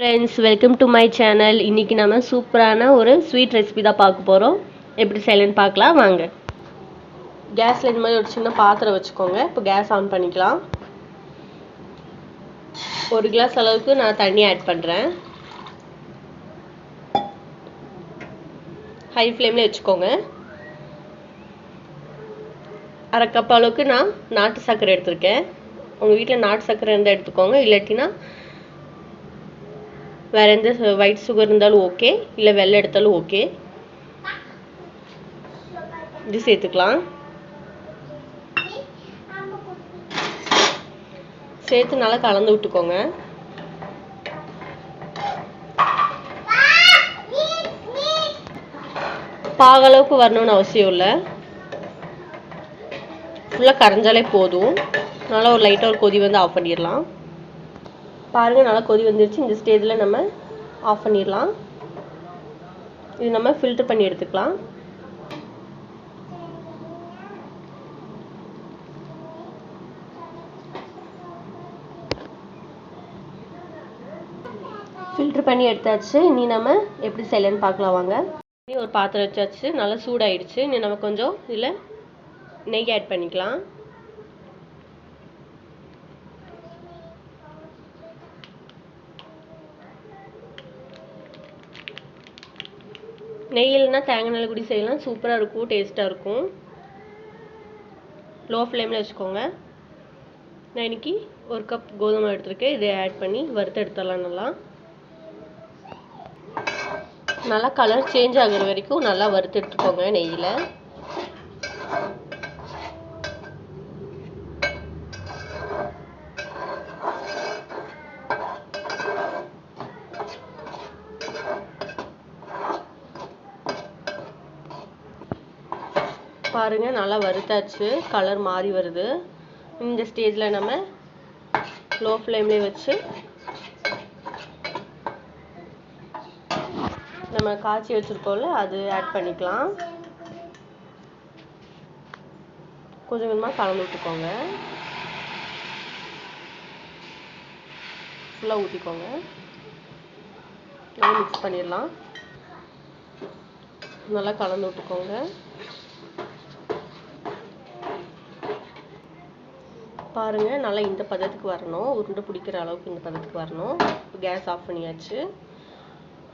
Friends welcome to my channel இன்றைக்கி நம்ம சூப்பரான ஒரு ஸ்வீட் ரெசிபி தான் பார்க்க போகிறோம் எப்படி செய்யலன்னு பார்க்கலாம். வாங்க. கேஸில் இந்த மாதிரி ஒரு சின்ன பாத்திரம் வச்சுக்கோங்க. இப்போ கேஸ் ஆன் பண்ணிக்கலாம். ஒரு கிளாஸ் அளவுக்கு நான் தண்ணி ஆட் பண்ணுறேன் ஹை ஃப்ளேமில் வச்சுக்கோங்க. அரை கப் அளவுக்கு நான் நாட்டு சர்க்கரை எடுத்திருக்கேன். உங்கள் வீட்டில் நாட்டு சர்க்கரை இருந்தால் எடுத்துக்கோங்க. இல்லாட்டினா வேறு எந்த ஒயிட் சுகர் இருந்தாலும் ஓகே இல்லை வெள்ளை எடுத்தாலும் ஓகே இது சேர்த்துக்கலாம். சேர்த்து நல்லா கலந்து விட்டுக்கோங்க. பாகளவுக்கு வரணும்னு அவசியம் இல்லை. ஃபுல்லாக கரைஞ்சாலே போதும். நல்லா ஒரு லைட்டாக ஒரு கொதி வந்து ஆஃப் பண்ணிடலாம். பாருங்கள் நல்லா கொதி வந்துருச்சு. இந்த ஸ்டேஜில் நம்ம ஆஃப் பண்ணிடலாம். இது நம்ம ஃபில்டர் பண்ணி எடுத்துக்கலாம். ஃபில்டர் பண்ணி எடுத்தாச்சு. இனி நம்ம எப்படி செய்யலன்னு பார்க்கலாம் வாங்க. ஒரு பாத்திரம் வச்சாச்சு. நல்லா சூடாயிடுச்சு. இனி நம்ம கொஞ்சம் இதில் நெய் ஆட் பண்ணிக்கலாம். நெய் இல்லைன்னா தேங்காய் நல்ல குடி செய்யலாம். சூப்பராக இருக்கும். டேஸ்ட்டாக இருக்கும். லோ ஃப்ளேமில் வச்சுக்கோங்க. நான் இன்னைக்கு ஒரு கப் கோதுமை எடுத்துருக்கேன். இதை ஆட் பண்ணி வறுத்து எடுத்துடலாம் நல்லா. நல்லா கலர் சேஞ்ச் ஆகிற வரைக்கும் நல்லா வறுத்து எடுத்துக்கோங்க நெய்யில். பாருங்கள் நல்லா வறுத்தாச்சு. கலர் மாறி வருது. இந்த ஸ்டேஜில் நம்ம லோ ஃப்ளேம்லேயே வச்சு நம்ம காய்ச்சி வச்சுருக்கோம்ல அது ஆட் பண்ணிக்கலாம். கொஞ்சம் கொஞ்சமாக கலந்து விட்டுக்கோங்க. ஃபுல்லாக ஊற்றிக்கோங்க நல்லா மிக்ஸ் பண்ணிடலாம். நல்லா கலந்து விட்டுக்கோங்க. பாருங்கள் நல்லா இந்த பதத்துக்கு வரணும். உருண்டை பிடிக்கிற அளவுக்கு இந்த பதத்துக்கு வரணும். கேஸ் ஆஃப் பண்ணியாச்சு.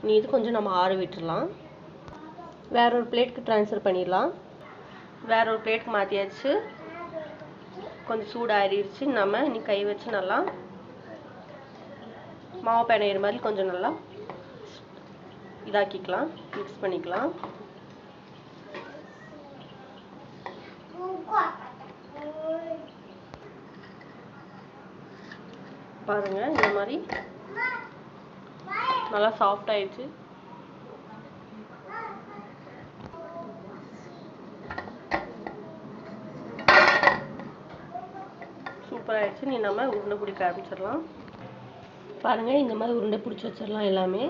நீ இது கொஞ்சம் நம்ம ஆற விட்டுடலாம் வேற ஒரு பிளேட்க்கு ட்ரான்ஸ்ஃபர் பண்ணிடலாம். வேற ஒரு பிளேட்க்கு மாற்றியாச்சு கொஞ்சம் சூடு நம்ம இனி கை வச்சு நல்லா மாவு பிணையிற மாதிரி கொஞ்சம் நல்லா இதாக்கிக்கலாம். மிக்ஸ் பண்ணிக்கலாம். பாருங்க இந்த மாதிரி நல்லா சாஃப்ட் ஆயிடுச்சு. சூப்பர் ஆயிடுச்சு. நீ நம்ம உருண்டை பிடிக்க ஆரம்பிச்சிடலாம். பாருங்க இந்த மாதிரி உருண்டை பிடிச்சி வச்சிடலாம் எல்லாமே.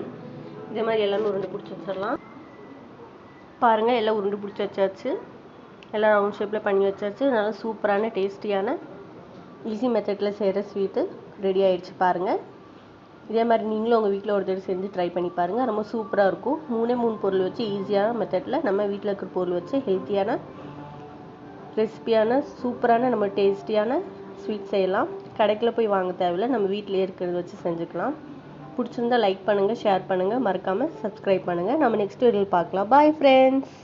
இதே மாதிரி எல்லாமே உருண்டை பிடிச்சி வச்சிடலாம். பாருங்க எல்லாம் உருண்டை பிடிச்சி வச்சாச்சு. எல்லாம் ரவுண்ட் ஷேப்பில் பண்ணி வச்சாச்சு. நல்லா சூப்பரான டேஸ்டியான ஈஸி மெத்தடில் செய்கிற ஸ்வீட்டு ரெடி ஆயிடுச்சு பாருங்கள் இதே மாதிரி நீங்களும் உங்கள் வீட்டில் ஒரு தடவை செஞ்சு ட்ரை பண்ணி பாருங்கள் ரொம்ப சூப்பராக இருக்கும். மூணே மூணு பொருள் வச்சு ஈஸியான மெத்தடில் நம்ம வீட்டில் இருக்கிற பொருள் வச்சு ஹெல்த்தியான ரெசிபியான சூப்பரான நம்ம டேஸ்டியான ஸ்வீட் செய்யலாம். கடைக்கில் போய் வாங்க தேவையில்ல. நம்ம வீட்டிலே இருக்கிறத வச்சு செஞ்சுக்கலாம். பிடிச்சிருந்தா லைக் பண்ணுங்கள் ஷேர் பண்ணுங்கள் மறக்காமல் சப்ஸ்கிரைப் பண்ணுங்கள் நம்ம நெக்ஸ்ட் வீடியோவில் பார்க்கலாம். Bye friends